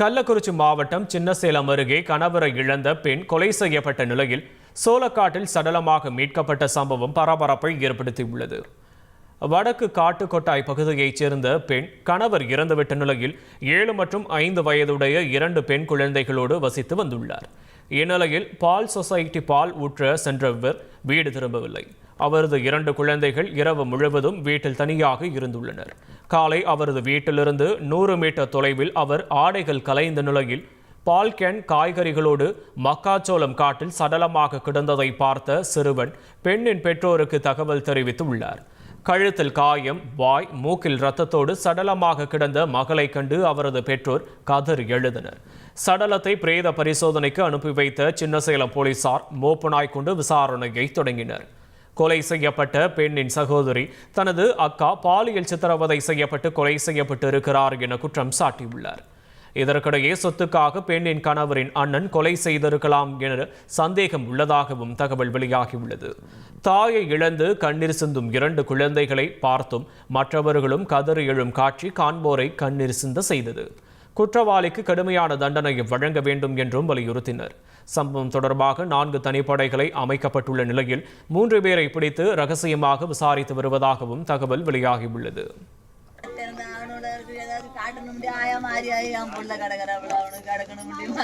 கள்ளக்குறிச்சி மாவட்டம் சின்னசேலம் அருகே கணவரை இழந்த பெண் கொலை செய்யப்பட்ட நிலையில் சோளக்காட்டில் சடலமாக மீட்கப்பட்ட சம்பவம் பரபரப்பை ஏற்படுத்தியுள்ளது. வடக்கு காட்டுக்கொட்டாய் பகுதியைச் சேர்ந்த பெண் கணவர் இறந்துவிட்ட நிலையில் ஏழு மற்றும் ஐந்து வயதுடைய இரண்டு பெண் குழந்தைகளோடு வசித்து வந்துள்ளார். இந்நிலையில் பால் சொசைட்டி பால் ஊற்ற சென்றவர் வீடு திரும்பவில்லை. அவரது இரண்டு குழந்தைகள் இரவு முழுவதும் வீட்டில் தனியாக இருந்துள்ளனர். காலை அவரது வீட்டிலிருந்து நூறு மீட்டர் தொலைவில் அவர் ஆடைகள் கலைந்த நிலையில் பால் கேன் காய்கறிகளோடு மக்காச்சோளம் காட்டில் சடலமாக கிடந்ததை பார்த்த சிறுவன் பெண்ணின் பெற்றோருக்கு தகவல் தெரிவித்துள்ளார். கழுத்தில் காயம் வாய் மூக்கில் ரத்தத்தோடு சடலமாக கிடந்த மகளை கண்டு அவரது பெற்றோர் கதறி எழுதினர். சடலத்தை பிரேத பரிசோதனைக்கு அனுப்பி வைத்த சின்னசேலம் போலீசார் மோப்பு நாய் கொண்டு விசாரணையை தொடங்கினர். கொலை செய்யப்பட்ட பெண்ணின் சகோதரி. தனது அக்கா பாலியல் சித்திரவதை செய்யப்பட்டு கொலை செய்யப்பட்டு இருக்கிறார் என குற்றம் சாட்டியுள்ளார். இதற்கிடையே சொத்துக்காக பெண்ணின் கணவரின் அண்ணன் கொலை செய்திருக்கலாம் என சந்தேகம் உள்ளதாகவும் தகவல் வெளியாகியுள்ளது. தாயை இழந்து கண்ணீர் சிந்தும் இரண்டு குழந்தைகளை பார்த்தும் மற்றவர்களும் கதறி எழும் காட்சி காண்போரை கண்ணீர் சிந்த செய்தது. குற்றவாளிக்கு கடுமையான தண்டனையை வழங்க வேண்டும் என்றும் வலியுறுத்தினர். சம்பவம் தொடர்பாக நான்கு தனிப்படைகளை அமைக்கப்பட்டுள்ள நிலையில் மூன்று பேரை பிடித்து ரகசியமாக விசாரித்து வருவதாகவும் தகவல் வெளியாகியுள்ளது. அவனுக்கு கிடக்கணும் முடியும்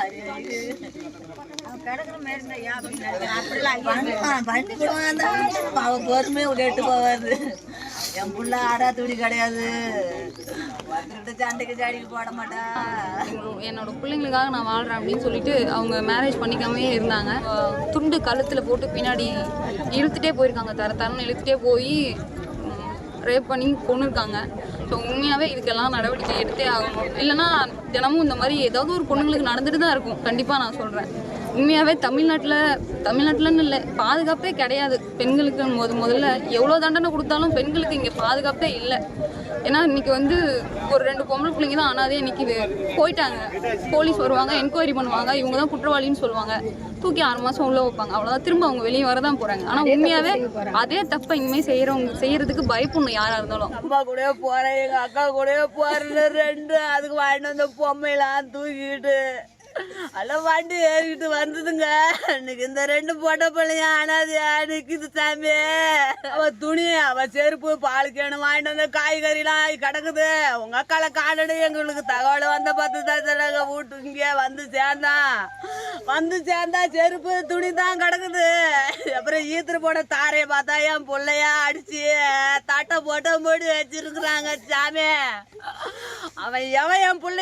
என் புள்ள ஆடா துடி கிடையாது. வந்துட்டு சண்டைக்கு ஜாடிக்கு போட மாட்டா. என்னோட பிள்ளைங்களுக்காக நான் வாழ்கிறேன் அப்படின்னு சொல்லிட்டு அவங்க மேரேஜ் பண்ணிக்காமே இருந்தாங்க. துண்டு கழுத்தில் போட்டு பின்னாடி இழுத்துட்டே போயிருக்காங்க. தர தரன்னு இழுத்துட்டே போய் ரேப் பண்ணி கொண்டு இருக்காங்க ஸோ உண்மையாகவே இதுக்கெல்லாம் நடவடிக்கை எடுத்தே ஆகணும். இல்லைன்னா தினமும் இந்த மாதிரி ஏதாவது ஒரு பொண்ணுங்களுக்கு நடந்துட்டு தான் இருக்கும். கண்டிப்பாக நான் சொல்கிறேன் உண்மையாகவே தமிழ்நாட்டில் தமிழ்நாட்டிலன்னு இல்லை பாதுகாப்பே கிடையாது. பெண்களுக்கு முத முதல்ல எவ்வளோ தண்டனை கொடுத்தாலும் பெண்களுக்கு இங்கே பாதுகாப்பே இல்லை. ஏன்னா இன்னைக்கு வந்து ஒரு ரெண்டு பொம்பளை பிள்ளைங்க தான் அனாதே நிற்கிது போயிட்டாங்க. போலீஸ் வருவாங்க என்கொயரி பண்ணுவாங்க. இவங்க தான் குற்றவாளின்னு சொல்லுவாங்க. தூக்கி ஆறு மாதம் உள்ளே வைப்பாங்க. அவ்வளோதான் திரும்ப அவங்க வெளியே வர தான் போகிறாங்க ஆனால் உண்மையாகவே அதே தப்பை இனிமேல் செய்கிறவங்க செய்கிறதுக்கு பயப்படணும் யாராக இருந்தாலும். அம்மா கூடயே போறேன். எங்க அக்கா கூடயே போறேன்னு ரெண்டு அதுக்கு வாங்கிட்டு வந்த பொம்மையெல்லாம் தூக்கிட்டு எல்லாம் பாண்டி ஏறிக்கிட்டு வந்ததுங்க. இன்னைக்கு இந்த ரெண்டு போட்ட பிள்ளைங்க அனாதையா நிக்குது சாமி. அவ துணி அவ செருப்பு பால் கேணு வாங்கிட்டு வந்த காய்கறிலாம் கிடக்குது. உங்க அக்கால காணடு எங்களுக்கு தகவல் வந்த பார்த்து தான் வீட்டு இங்கே வந்து சேர்ந்தான் வந்து சேர்ந்தா செருப்பு துணி தான் கிடக்குது. அப்புறம் ஈத்துரு போன தாரையை பார்த்தா என் பிள்ளையா அடிச்சு தட்டை போட்ட போட்டு வச்சிருக்கிறாங்க சாமி. அவன் எவன் என் பிள்ளைய